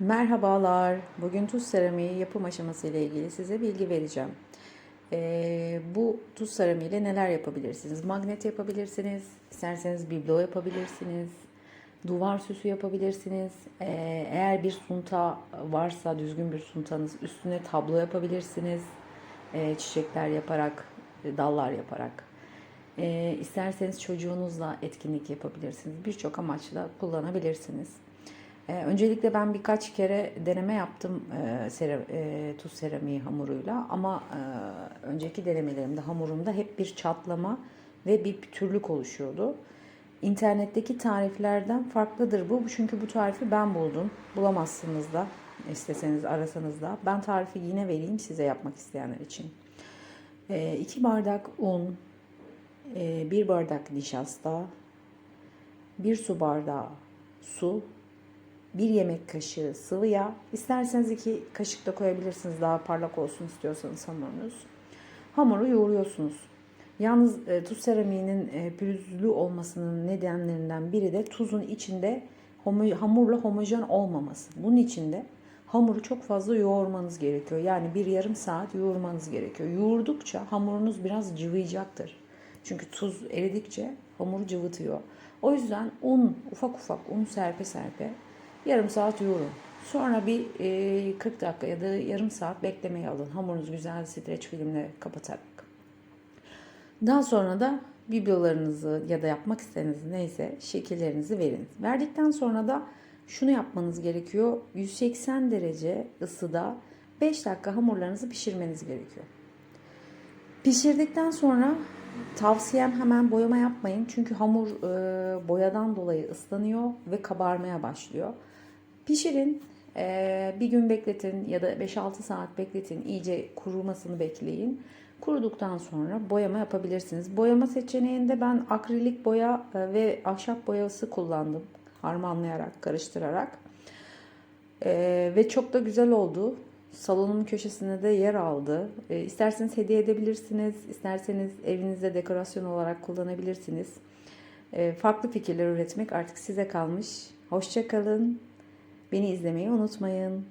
Merhabalar. Bugün tuz seramiği yapım aşaması ile ilgili size bilgi vereceğim. Ee, bu tuz seramiği ile neler yapabilirsiniz? Magnet yapabilirsiniz, isterseniz biblo yapabilirsiniz, duvar süsü yapabilirsiniz. Ee, eğer bir sunta varsa, düzgün bir suntanız üstüne tablo yapabilirsiniz. Ee, çiçekler yaparak, dallar yaparak. Ee, isterseniz çocuğunuzla etkinlik yapabilirsiniz. Birçok amaçla kullanabilirsiniz. Ee, öncelikle ben birkaç kere deneme yaptım e, sera, e, tuz seramiği hamuruyla ama e, önceki denemelerimde hamurumda hep bir çatlama ve bir pütürlük oluşuyordu. İnternetteki tariflerden farklıdır bu çünkü bu tarifi ben buldum. Bulamazsınız da isteseniz arasanız da. Ben tarifi yine vereyim size yapmak isteyenler için. 2 bardak un, 1 bardak nişasta, 1 su bardağı su, 1 yemek kaşığı sıvı yağ. İsterseniz 2 kaşık da koyabilirsiniz daha parlak olsun istiyorsanız hamurunuz. Hamuru yoğuruyorsunuz. Yalnız e, tuz seramiğinin e, pürüzlü olmasının nedenlerinden biri de tuzun içinde homo, hamurla homojen olmaması. Bunun için de hamuru çok fazla yoğurmanız gerekiyor. Yani bir yarım saat yoğurmanız gerekiyor. Yoğurdukça hamurunuz biraz cıvıyacaktır. Çünkü tuz eridikçe hamuru cıvıtıyor. O yüzden un, ufak ufak un serpe serpe yarım saat yoğurun. Sonra bir e, 40 dakika ya da yarım saat beklemeye alın. Hamurunuz güzel streç filmle kapatarak. Daha sonra da biblolarınızı ya da yapmak istediğiniz neyse şekillerinizi verin. Verdikten sonra da şunu yapmanız gerekiyor. 180 derece ısıda 5 dakika hamurlarınızı pişirmeniz gerekiyor. Pişirdikten sonra tavsiyem hemen boyama yapmayın. Çünkü hamur e, boyadan dolayı ıslanıyor ve kabarmaya başlıyor. Pişirin, bir gün bekletin ya da 5-6 saat bekletin. İyice kurumasını bekleyin. Kuruduktan sonra boyama yapabilirsiniz. Boyama seçeneğinde ben akrilik boya ve ahşap boyası kullandım. Harmanlayarak, karıştırarak. E, ve çok da güzel oldu. Salonun köşesinde de yer aldı. E, isterseniz hediye edebilirsiniz. isterseniz evinizde dekorasyon olarak kullanabilirsiniz. E, farklı fikirler üretmek artık size kalmış. Hoşçakalın. Beni izlemeyi unutmayın.